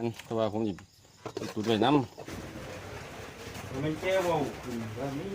อันแต่ว่าผมหยิบตุดไว้น้มันแก้วเอาขึ้นแบบนี้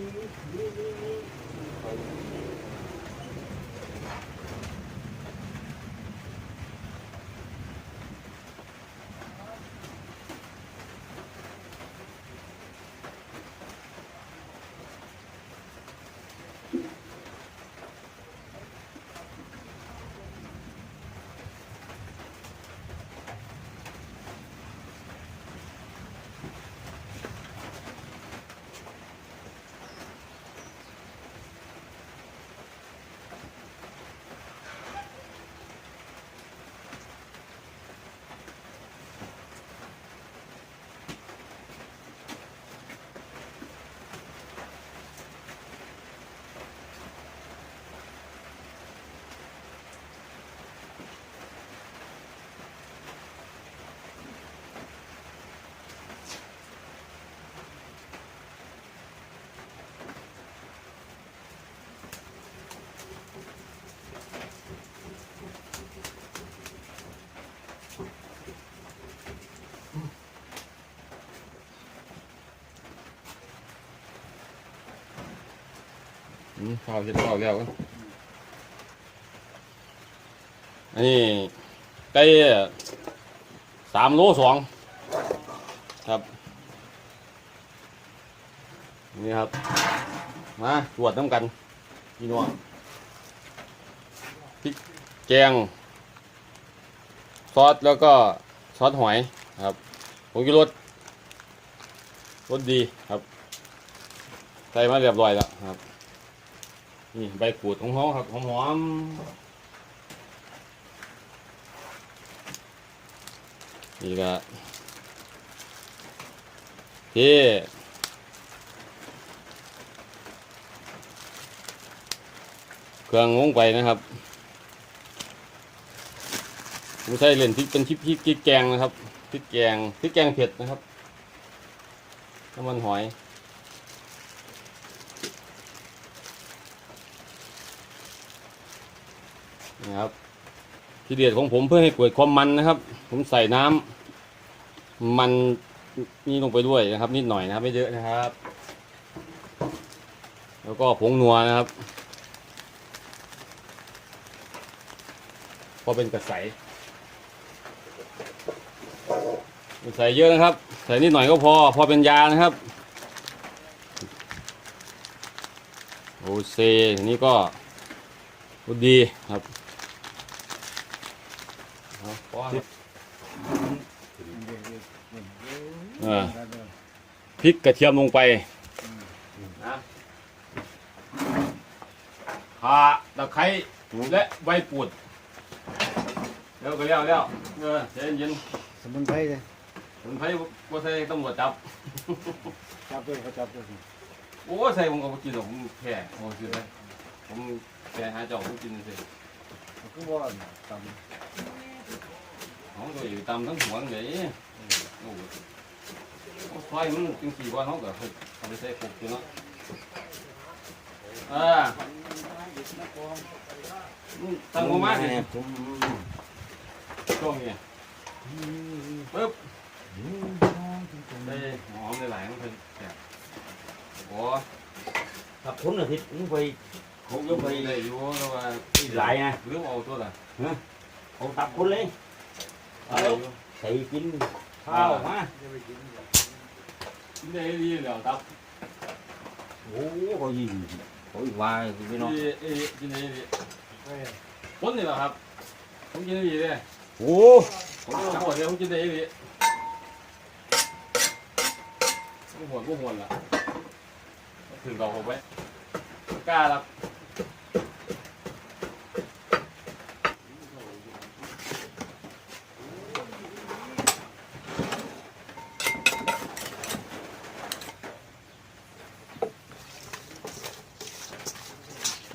ข้าวเช็ดข้าวแล้วกันอันนี้ไก่สามโลสองครับ นี่ครับ มาตรวจน้ำกันพี่น้องพริกแกง ซอสแล้วก็ซอสหอยครับผงชูรสรสดีครับ ใส่มาเรียบร้อยแล้วครับ นี่ใบขูดของเขาครับหอมๆนี่ก็ที่เครื่องลงไปนะครับไม่ใช่เล่นพริกเป็นพริกพริกพริกแกงนะครับพริกแกงพริกแกงเผ็ดนะครับน้ำมันหอย นะครับที่เด็ดของผมเพื่อให้เกิดความมันนะครับ ผมใส่น้ำมันนี่ลงไปด้วยนะครับ นิดหน่อยนะครับ ไม่เยอะนะครับ แล้วก็ผงนัวนะครับพอเป็นกระใสใส่เยอะนะครับ ใส่นิดหน่อยก็พอ พอเป็นยานะครับ โอเซนี่ก็ดีครับ ออพริกกระเทียมลงไปนะข่าตะไคร้และใบปูดเร็วก็แล้วแล้วเออใจเย็นสมุนไพรเลยๆผมไผ่บ่ใส่ตำรวจจับ จับด้วยเขาจับด้วยโอ้ใส่ผมก็บ่กินหรอกผมแพ้โอ้คือได้ผมแพ้หาเจ้าผมกินสิคือว่าตำ เขาก็อยู่ตำทั้งหัวเลยโอ้ซอยมันจังสี่ว่าเขาก็เอาไปใส่คุกอยู่เนาะอ่าตั้งหัวมาสิผมช่วงนี้ปึ๊บได้หอมได้หลายมันเป็นแบบโอ้ถ้าพ้นอาทิตย์นึงไปเขายกไปได้อยู่แล้วว่าหลายนะหรือเอาตัวละเขาตับคนเลย เอาอยู่ใส่กินข้าวมากินได้ดีแล้วครับโอ้เขายิงเขาอีกว่าพี่น้องดีเอ้ยกินได้ดีคนนี่แหละครับผมกินได้ดีเลยโอ้ผมก็หัวเดียวผมกินได้ดีก็หัวก็หัวละถึงเราผมไว้กล้าละ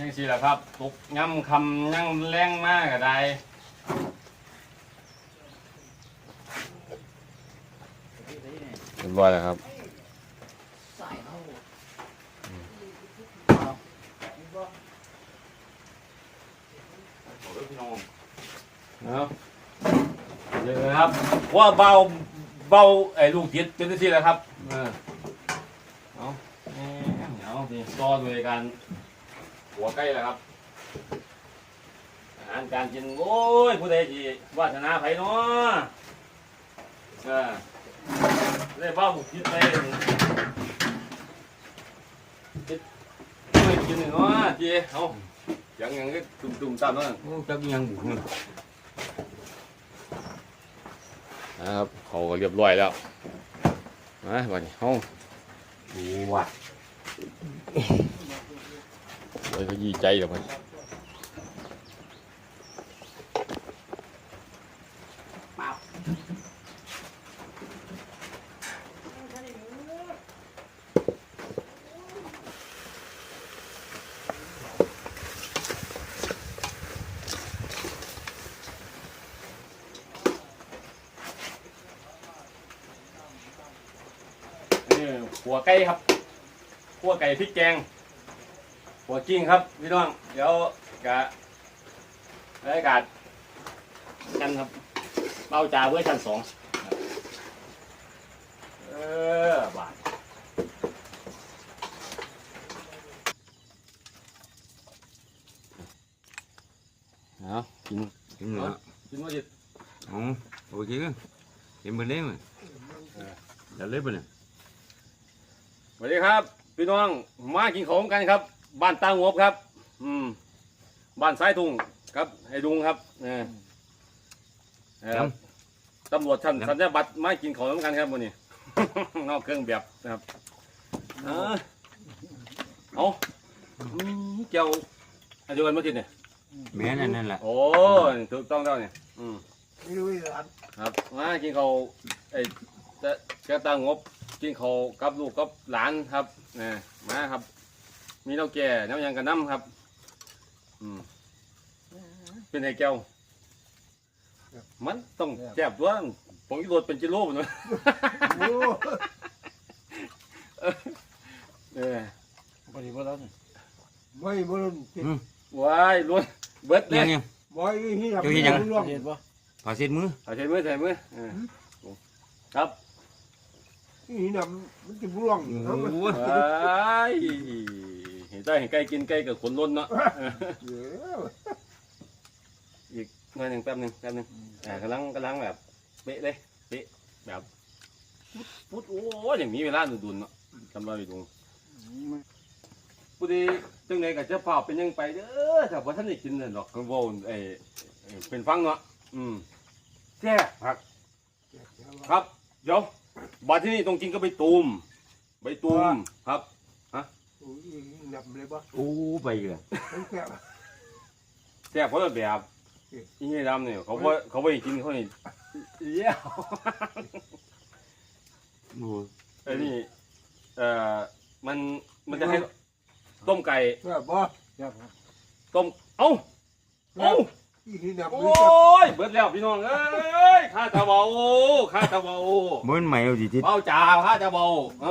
ยังสิล่ะครับตกย่ำคำย่ำแรงมากก็ได้เรียบร้อยแล้วครับเนาะเยอะเลยครับว่าเบาเบ้าไอ้ลูกจิตเป็นที่แหละครับ เออเอาแหม่เอานี่ต่อโดยการ หัวใกล้แล้วครับ อาหารการกินโอ้ยผู้ใดจีวาสนาไผเนาะเออได้เบ้าลูกจิตไปจิตไม่กินเนาะจีเอาอย่างยังก็ตุ่มๆตามเนาะโอ้จักยังบุกนะครับเขาก็เรียบร้อยแล้วมาวันนี้ห้องดูว่ะ เลยก็ยีใจแล้วมันนี่หัวไก่ครับหัวไก่พริกแกง หัวกิ้งครับพี่น้อง เดี๋ยวกะบรรยากาศกันครับเบ้าจ่าเวอร์ชันสองครับเออบาทเอากินถึงเหรอกินว่าจะอ๋อโอเคก็เห็นมันเล่มั้ยจะเล่ปะเนี่ยสวัสดีครับ พี่น้องมากินของกันครับ บ้านตางบครับ อืม บ้านสายทุงครับไอ้ดุงครับเออเออตำรวจท่านสัญญาบัตรมากินของน้ำกันครับวันนี้ นอกเครื่องแบบนะครับเออเอาอืมเจ้าอายุกันเมื่อกี้เนี่ยแม่นั่นนั่นแหละโอ้ยถูกต้องแล้วเนี่ยอืม ไม่รู้อีหลานครับมากินเขาวไอ้จะจะตั้งงบกินเขาวกับลูกกับหลานครับเนี่ยมาครับ มีน้าแก่น้ำยังกันน้ำครับอืมเป็นไงแก้วมันต้องแซ่บตัวผมกิโลเป็นกิโลหมดเลยโอ้เออปฏิบัติแล้วนี่ไม่บ่รู้จิตว้ายล้วนเบิดเลยัยงยังบ่อีที่เจ้าเฮ็ดหยังร่วงเห็นปะพาเช็ดมือเอาใช้มือใช้มือเออครับอีนี่น่ะมันจะร่วงโอ้เอามันโหว้ายเห็น ได้เห็นไก่กินไก่กับขนล้นเนาะเดี๋ยวอีกหน่อยหนึ่งแป๊บหนึ่งแป๊บหนึ่งอ่ากำลังกำลังแบบเป๊ะเลยเป๊ะแบบพุดโอ้ยอย่างนี้เวลาดุนๆเนาะกำลังอยู่ตรงพูดดีจังไงกับเจ้าเป่าเป็นยังไปเด้อแต่ว่าท่านได้กินเลยหรอกกังวลไอ้ไอ้เป็นฟังเนาะอืมแซ่บครับครับเดี๋ยวบัดที่นี่ตรงจริงก็ไปตูมใบตูมครับโอ้ยอีนี่ หนับเลยบ่โอ้ไปเลยมันแก่แซ่บคนละแบบอีนี่ดำเนี่ยเขาบ่เขาไม่กินเขาไม่เลี้ยวโอ้ไอ้นี่เอ่อมันมันจะให้ต้มไก่แก่บ่ครับครับต้มเอ้าเอ้าอีนี่หนับโอเลย้ยเบิดแล้วพี่น้องเอ้ยข้าจะเบาข้าจะเบาเหมือนใหม่เอาดิทิศเบาจ่าข้าจะเบาเอ้า